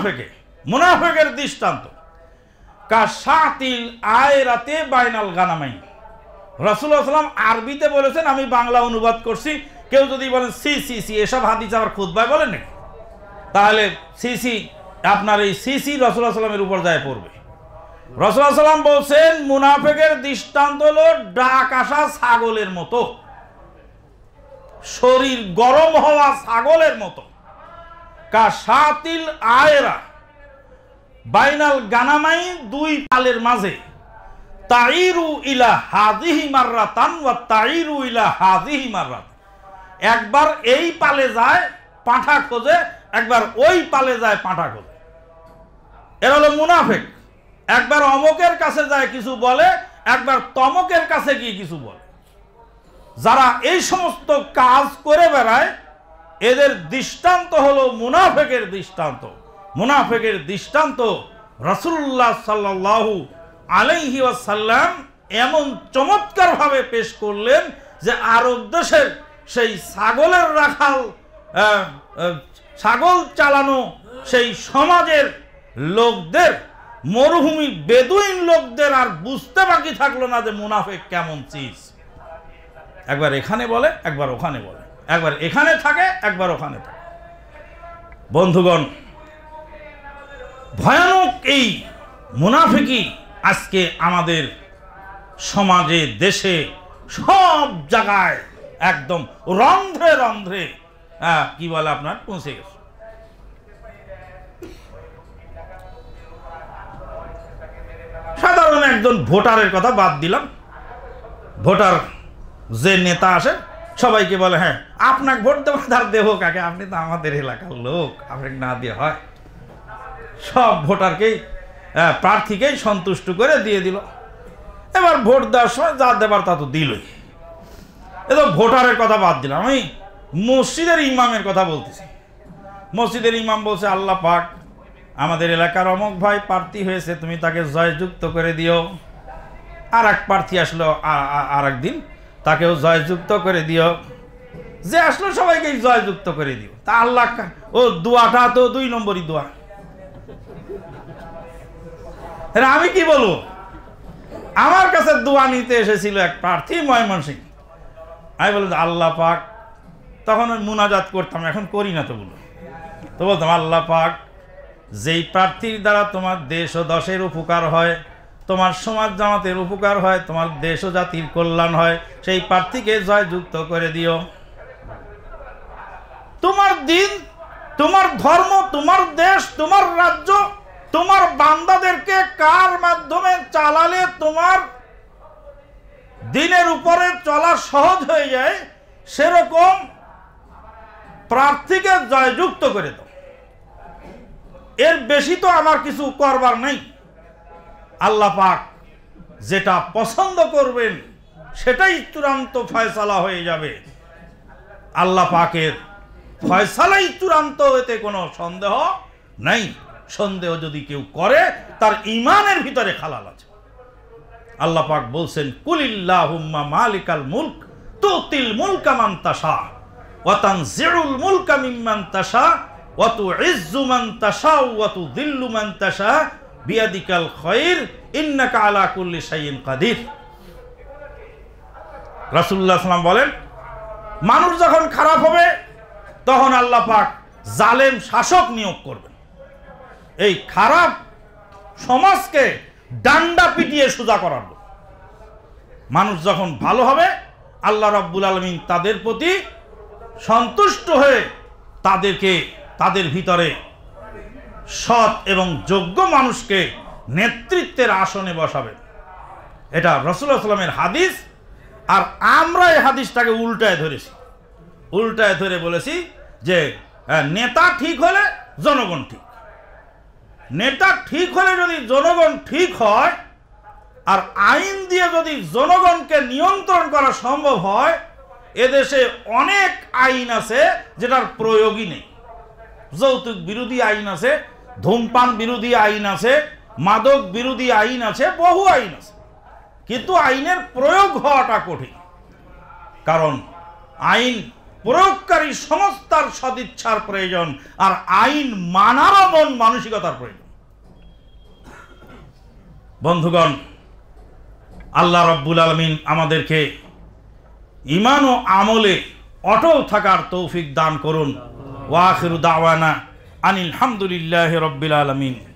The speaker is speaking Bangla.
মুনাফেকে, মুনাফেকের দৃষ্টান্ত। কা সাতিল আয়রাতে বাইনাল সাল্লাম আরবিতে বলেছেন, আমি বাংলা অনুবাদ করছি। কেউ যদি বলেন, সি সি সি, এসব হাদিস বলেন তাহলে আপনার এই উপর যায় পড়বে। বলছেন, মুনাফেকের দৃষ্টান্ত হলো ডাক আসা ছাগলের মতো। শরীর গরম হওয়া ছাগলের মতো। কা সাতিল আয়রা। বাইনাল গানামাই দুই পালের মাঝে। তাইরু ইলা হাজিহি মাররাতান ওয়া তাইরু ইলা হাজিহি মাররাত। একবার এই পালে যায়, পাঁঠা খোঁজে, একবার ওই পালে যায়, পাঁঠা খোঁজে। এরা হলো মুনাফেক। একবার অমকের কাছে যায়, কিছু বলে, একবার তমকের কাছে গিয়ে কিছু বলে। যারা এই সমস্ত কাজ করে বেড়ায় এদের দৃষ্টান্ত হলো মুনাফেকের দৃষ্টান্ত। মুনাফেকের দৃষ্টান্ত রসুল্লাহ সাল্লাহু আলাইহি ওয়াসাল্লাম এমন চমৎকারভাবে পেশ করলেন যে আরব দেশের সেই ছাগলের রাখাল ছাগল চালানো সেই সমাজের লোকদের, মরুভূমি বেদুইন লোকদের আর বুঝতে বাকি থাকল না যে মুনাফেক কেমন চিজ। একবার এখানে বলে, একবার ওখানে বলে। একবার এখানে থাকে, একবার ওখানে থাকে। বন্ধুগণ, ভয়ানক এই মুনাফিকি আজকে আমাদের সমাজে, দেশে, সব জায়গায় একদম রন্ধ্রে রন্ধ্রে কি বলে আপনার? পৌঁছে গেছে। সাধারণ একজন ভোটারের কথা বাদ দিলাম। ভোটার যে নেতা আসে সবাইকে বলে হ্যাঁ আপনাকে ভোট দেবো তার দেহ কাকে? আপনি তো আমাদের এলাকার লোক আপনাকে না দিয়ে হয়। সব ভোটারকেই প্রার্থীকেই সন্তুষ্ট করে দিয়ে দিল। এবার ভোট দেওয়ার সময় যা দেবার তা তো দিলই। এ তো ভোটারের কথা বাদ দিলাম আমি। মসজিদের ইমামের কথা বলতেছি। মসজিদের ইমাম বলছে, আল্লাহ পাক, আমাদের এলাকার অমুক ভাই প্রার্থী হয়েছে, তুমি তাকে জয়যুক্ত করে দিও। আর এক প্রার্থী আসলো আর একদিন তাকেও জয়যুক্ত করে দিও। যে আসলো সবাইকে জয়যুক্ত করে দিও। তা আল্লাহ ও দোয়াটা তো দুই নম্বরই দোয়া। আমি কি বলব? আমার কাছে দোয়া নিতে এসেছিল এক প্রার্থী ময়মনসিং আমি বললাম, আল্লাহ পাক। তখন ওই মুনাজাত করতাম, এখন করি না তো বলো তো বলতাম, আল্লাহ পাক, যেই প্রার্থীর দ্বারা তোমার দেশ ও দশের উপকার হয় তোমার সমাজ জামাতের উপকার হয়, তোমার দেশ ও জাতির কল্যাণ হয়, সেই প্রার্থীকে জয়যুক্ত করে দিও। তোমার দিন, তোমার ধর্ম, তোমার দেশ, তোমার রাজ্য, তোমার বান্দাদেরকে কার মাধ্যমে চালালে তোমার দিনের উপরে চলা সহজ হয়ে যায়, সেরকম প্রার্থীকে জয়যুক্ত করে দাও। এর বেশি তো আমার কিছু করবার নেই। আল্লাহ পাক যেটা পছন্দ করবেন, সেটাই চূড়ান্ত ফয়সালা হয়ে যাবে। আল্লাহ পাকের ফয়সালাই চূড়ান্ত এতে কোনো সন্দেহ নাই। সন্দেহ যদি কেউ করে, তার ইমানের ভিতরে খালাল আছে। আল্লাহ পাক বলছেন, কুলিল্লাহুম্মা মালিকাল মুলক, তুতিল মুলকা মান তাশা, ওয়া তানজিউল মুলকা মিম্মান তাশা, ওয়া তুইজ্জু মান তাশা, ওয়া তুযিল্লু মান তাশা বিয়াদিকাল খায়র ইন্নাকা আলা শাইইন কাদির। বলেন, মানুষ যখন খারাপ হবে, তখন আল্লাহ পাক জালেম শাসক নিয়োগ করবেন। এই খারাপ সমাজকে ডান্ডা পিটিয়ে সোজা করার মানুষ যখন ভালো হবে, আল্লাহ রাব্বুল আলমিন তাদের প্রতি সন্তুষ্ট হয়ে তাদেরকে, তাদের ভিতরে সৎ এবং যোগ্য মানুষকে নেতৃত্বের আসনে বসাবেন। এটা রসুল্লাহ সাল্লামের হাদিস, আর আমরা এই হাদিসটাকে উল্টায় ধরেছি। উল্টায় ধরে বলেছি যে নেতা ঠিক হলে জনগণ ঠিক। নেতা ঠিক হলে যদি জনগণ ঠিক হয়, আর আইন দিয়ে যদি জনগণকে নিয়ন্ত্রণ করা সম্ভব হয়, এদেশে অনেক আইন আছে যেটার প্রয়োগই নেই। যৌতুক বিরোধী আইন আছে ধূমপান বিরোধী আইন আছে, মাদক বিরোধী আইন আছে, বহু আইন আছে। কিন্তু আইনের প্রয়োগ হওয়াটা কঠিন। কারণ আইন প্রয়োগকারী সংস্থার সদিচ্ছার প্রয়োজন আর আইন মানারও মন মানসিকতার প্রয়োজন। বন্ধুগণ, আল্লাহ রব্বুল আলমিন আমাদেরকে ইমান ও আমলে অটল থাকার তৌফিক দান করুন। ওয়াখিরু দাওয়ানা আনিল হামদুলিল্লাহ রব্বিল আলমিন।